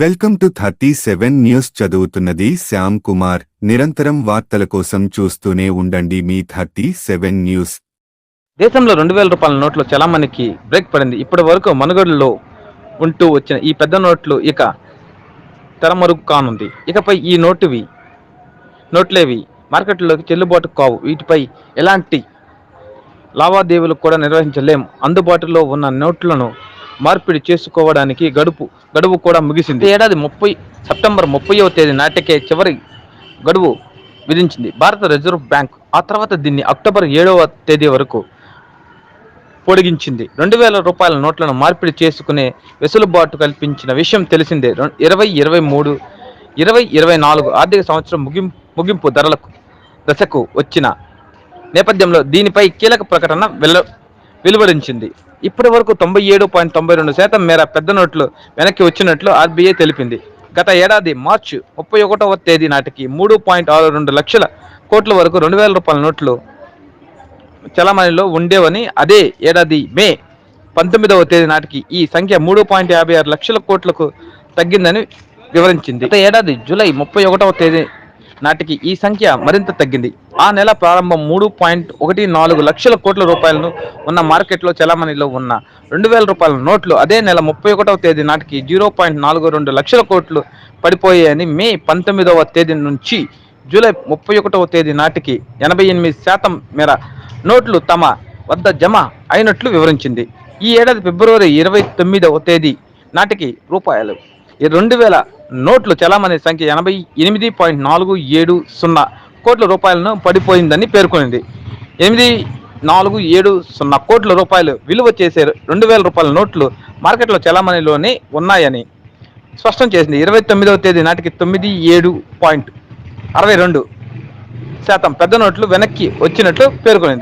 Welcome to thirty seven news చదువుతున్నది శ్యామ్ కుమార్. నిరంతరం వార్తల కోసం చూస్తూనే ఉండండి మీ థర్టీ సెవెన్ న్యూస్. దేశంలో రెండు వేల రూపాయల నోట్లు చలామణికి బ్రేక్ పడింది. ఇప్పటి వరకు మనుగడలో ఉంటూ వచ్చిన ఈ పెద్ద నోట్లు ఇక తెరమరుగు కానుంది ఇకపై ఈ నోటువి నోట్లేవి మార్కెట్లోకి చెల్లుబాటు కావు. వీటిపై ఎలాంటి లావాదేవీలు కూడా నిర్వహించలేం. అందుబాటులో ఉన్న నోట్లను మార్పిడి చేసుకోవడానికి గడుపు గడువు కూడా ముగిసింది. ఏడాది ముప్పై సెప్టెంబర్ ముప్పైవ తేదీ నాటికే చివరి గడువు విధించింది. భారత రిజర్వ్ బ్యాంక్ ఆ తర్వాత దీన్ని అక్టోబర్ ఏడవ తేదీ వరకు పొడిగించింది. రెండు వేల రూపాయల నోట్లను మార్పిడి చేసుకునే వెసులుబాటు కల్పించిన విషయం తెలిసిందే. ఇరవై ఇరవై మూడు ఇరవై ఇరవై నాలుగు ఆర్థిక సంవత్సరం ముగిం ముగింపు ధరలకు దశకు వచ్చిన నేపథ్యంలో దీనిపై కీలక ప్రకటన వెల వెలువరించింది ఇప్పటి వరకు తొంభై ఏడు పాయింట్ తొంభై రెండు శాతం మేర పెద్ద నోట్లు వెనక్కి వచ్చినట్లు ఆర్బీఐ తెలిపింది. గత ఏడాది మార్చి ముప్పై ఒకటవ తేదీ నాటికి మూడు పాయింట్ ఆరు రెండు లక్షల కోట్ల వరకు రెండు వేల రూపాయల నోట్లు చలామణిలో ఉండేవని అదే ఏడాది మే పంతొమ్మిదవ తేదీ నాటికి ఈ సంఖ్య మూడు పాయింట్ యాభై ఆరు లక్షల కోట్లకు తగ్గిందని వివరించింది. గత ఏడాది జూలై ముప్పై ఒకటవ తేదీ నాటికి ఈ సంఖ్య మరింత తగ్గింది. ఆ నెల ప్రారంభం మూడు పాయింట్ ఒకటి నాలుగు లక్షల కోట్ల రూపాయలను ఉన్న మార్కెట్లో చలామణిలో ఉన్న రెండు వేల రూపాయల నోట్లు అదే నెల ముప్పై ఒకటవ తేదీ నాటికి జీరో పాయింట్ నాలుగు రెండు లక్షల కోట్లు పడిపోయాయని మే పంతొమ్మిదవ తేదీ నుంచి జూలై ముప్పై ఒకటవ తేదీ నాటికి ఎనభై ఎనిమిది శాతం మేర నోట్లు తమ వద్ద జమ అయినట్లు వివరించింది. ఈ ఏడాది ఫిబ్రవరి ఇరవై తొమ్మిదవ తేదీ నాటికి రూపాయలు. ఈ రెండు వేల నోట్లు చలామణి సంఖ్య ఎనభై ఎనిమిది పాయింట్ నాలుగు ఏడు సున్నా కోట్ల రూపాయలను పడిపోయిందని పేర్కొంది ఎనిమిది నాలుగు ఏడు సున్నా కోట్ల రూపాయలు విలువ చేసే రెండు వేల రూపాయల నోట్లు మార్కెట్లో చలామణిలోనే ఉన్నాయని స్పష్టం చేసింది. ఇరవై తొమ్మిదవ తేదీ నాటికి తొమ్మిది ఏడు పాయింట్ అరవై రెండు శాతం పెద్ద నోట్లు వెనక్కి వచ్చినట్లు పేర్కొనింది.